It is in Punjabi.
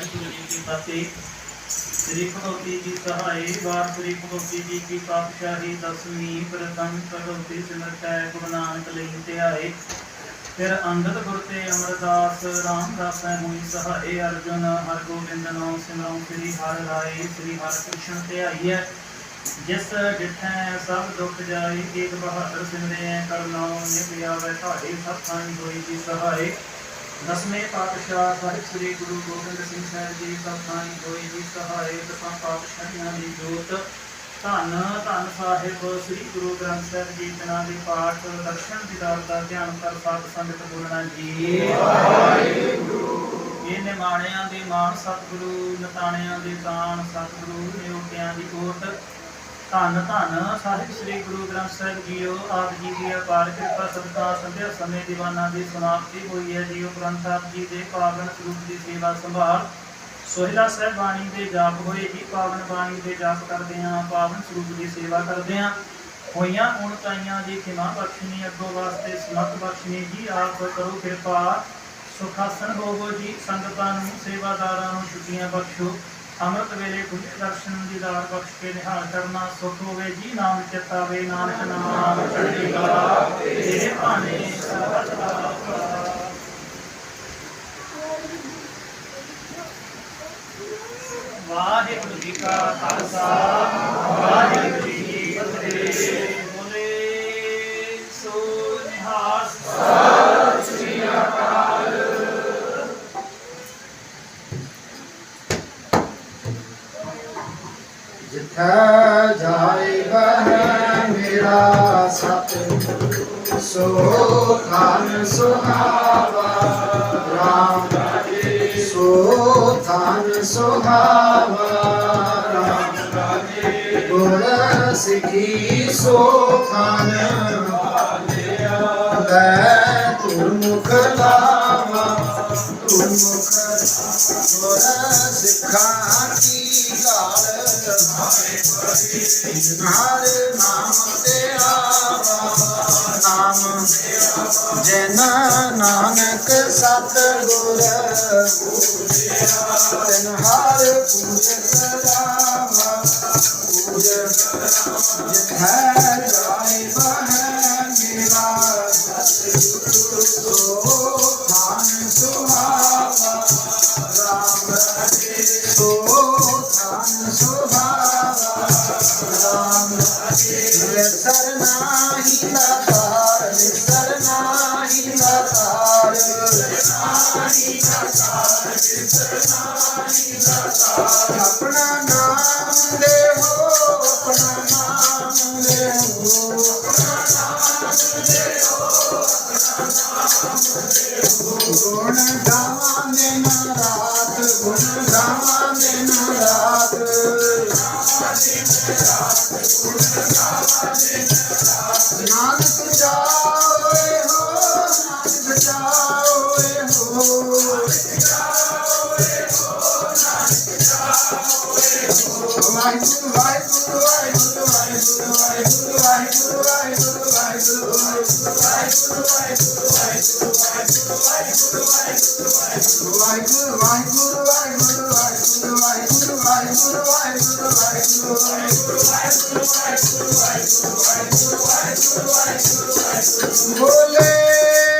ਵਾਹਿਗੁਰੂ ਜੀ ਕੀ ਫਤਿਹ ਸ੍ਰੀ ਭਗਵਤੀ ਜੀ ਸਹਾਈ ਵਾਰ ਸ੍ਰੀ ਭਗਵਤੀ ਜੀ ਕੀ ਪਾਤਸ਼ਾਹੀ ਦਸਵੀਂ ਪ੍ਰਥਮ ਭਗਵਤੀ ਸਿਮਰਤੈ ਗੁਰੂ ਨਾਨਕ ਲਈ ਧਿਆਏ ਫਿਰ ਅੰਗਦ ਗੁਰ ਤੇ ਅਮਰਦਾਸ ਰਾਮਦਾਸ ਮੁਨੀ ਸਹਾਏ ਅਰਜੁਨ ਹਰ ਗੋਬਿੰਦ ਨਾਮ ਸਿਮਰਉ ਸ੍ਰੀ ਹਰਿ ਰਾਏ, ਸ੍ਰੀ ਹਰਿ ਕ੍ਰਿਸ਼ਨ ਧਿਆਈਐ ਜਿਸ ਡਿਠੈ ਸਭ ਦੁੱਖ ਜਾਏ, ਏਕ ਬਹਾਦਰ ਸਿਮਰਿਐ ਕਰਨਾਉ ਨਿਭ ਆਵੈ, ਤੁਹਾਡੇ ਸਤਿ ਹੋਈ ਜੀ ਸਹਾਏ। ਦਸਵੇਂ ਪਾਤਸ਼ਾਹ ਸਾਹਿਬ ਸ੍ਰੀ ਗੁਰੂ ਗੋਬਿੰਦ ਸਿੰਘ ਸਾਹਿਬ ਜੀ ਸਤਿ ਹੋਈ ਜੀ ਸਹਾਏ ਦਸਾਂ ਪਾਤਸ਼ਾਹਾਂ ਦੀ ਜੋਤ। ਧੰਨ ਧੰਨ ਸਾਹਿਬ ਸ੍ਰੀ ਗੁਰੂ ਗ੍ਰੰਥ ਸਾਹਿਬ ਜੀ ਜਿਨ੍ਹਾਂ ਦੇ ਪਾਠ ਦਰਸ਼ਨ ਦੀਦਾਰ ਦਾ ਧਿਆਨ ਕਰ ਸਾਧ ਸੰਗਤ ਬੋਲਣਾ ਜੀ। ਇਹ ਨਿਮਾਣਿਆਂ ਦੇ ਮਾਣ ਸਤਿਗੁਰੂ ਨਤਾਣਿਆਂ ਦੇ ਤਾਣ ਸਤਿਗੁਰੂ ਨਿਉਟਿਆਂ ਦੀ ਓਟ। ਧੰਨ ਧੰਨ, ਸਾਹਿਬ ਸ੍ਰੀ ਗੁਰੂ ਗ੍ਰੰਥ ਸਾਹਿਬ ਜੀਓ, ਆਪ ਜੀ ਦੀ ਅਪਾਰ ਕਿਰਪਾ, ਸਦਕਾ ਸੰਧਿਆ ਸਮੇਂ ਦੀਵਾਨਾਂ ਦੀ ਸਮਾਪਤੀ ਹੋਈ ਹੈ। ਜੀਓ ਗ੍ਰੰਥ ਆਪ ਜੀ ਦੇ ਪਾਵਨ ਸਰੂਪ ਦੀ ਸੇਵਾ ਸੰਭਾਲ। ਸੋਹਿਲਾ ਸਾਹਿਬ ਬਾਣੀ ਦੇ ਜਾਪ ਹੋਏ ਜੀ ਪਾਵਨ ਬਾਣੀ ਦੇ ਜਾਪ ਕਰਦੇ ਹਾਂ, ਪਾਵਨ ਸਰੂਪ ਦੀ ਸੇਵਾ ਕਰਦੇ ਹਾਂ। ਹੋਈਆਂ ਉਣਤਾਈਆਂ ਦੀ ਖਿਮਾ ਬਖਸ਼ਣੀ, ਅੱਗੋਂ ਵਾਸਤੇ ਸਮਤ ਬਖਸ਼ਣੀ ਜੀ, ਆਪ ਕਰੋ ਕਿਰਪਾ। ਸੁਖਾਸਨ ਹੋਵੋ ਜੀ, ਸੰਗਤਾਂ ਨੂੰ, ਸੇਵਾਦਾਰਾਂ ਨੂੰ ਛੁੱਟੀਆਂ ਬਖਸ਼ੋ। ਅੰਮ੍ਰਿਤ ਵੇਲੇ ਗੁਰੂ ਦਰਸ਼ਨ ਦੀਦਾਰ ਬਖਸ਼ ਕੇ ਨਿਹਾਲ ਕਰਨਾ ਸੁਖ ਹੋਵੇ, ਜੀ ਨਾਮ ਚਿਤਾਵੇ ਨਾਨਕ ਨਾਮ ਚੜ੍ਹਦੀ ਕਲਾ ਤੇਰੇ ਭਾਣੇ। ਸਰਬਤ ਦਾ ਵਾਹਿਗੁਰੂ ਜੀ ਕਾ ਖਾਲਸਾ, ਵਾਹਿਗੁਰੂ ਜੀ ਕੀ ਫਤਿਹ। ਜਾਏ ਬਹਿ ਮੇਰਾ ਸਤ ਸੋ ਥਾਨ ਸੁਹਾਵਾ, ਰਾਮ ਰਾਜੇ। ਸੋ ਥਾਨ ਸੁਹਾਵਾ, ਰਾਮ ਰਾਜੇ। ਗੁਰ ਸਿੱਖੀ, ਸੋ ਥਾਨ ਲੈ ਤੁਰਮੁਖ ਲਾਵਾ ਤੁਰਮੁਖ ਗੁਰ ਸਿੱਖਾਂ ਹਰ ਨਾਮ ਤੇ ਨਾਮ ਜਨ ਨਾਨਕ ਸਤ ਗੁਰ ਤਨ ਹਰ ਪੂਜ ਕਰਾਵਾ ਪੂਜ ਜਿਥੈ ਜਾਏ ਬਹਿ ਮੇਰਾ ਸੋ ਥਾਨ ਸੁਹਾਵਾ, ਰਾਮ ਰਾਜੇ ਸੋ ਨਾਹੀ ਲਕਾਰ ਨਿਰਸਰ ਨਾਹੀ ਲਕਾਰ ਨਾਹੀ ਲਕਾਰ ਨਿਰਸਰ ਨਾਹੀ ਲਕਾਰ ਆਪਣਾ ਨਾਮ ਦੇ ਹੋ ਆਪਣਾ ਨਾਮ ਦੇ ਹੋ ਆਪਣਾ ਨਾਮ ਦੇ ਹੋ ਆਪਣਾ ਨਾਮ ਦੇ ਹੋ ਗੁਣ ਗਾਵਾਂ ਦੇ ਨਾ ਰਾਤ, ਗੁਣ ਗਾਵਾਂ ਦੇ ਨਾ ਰਾਤ। ਨਾਨਕ ਬੋਲੇ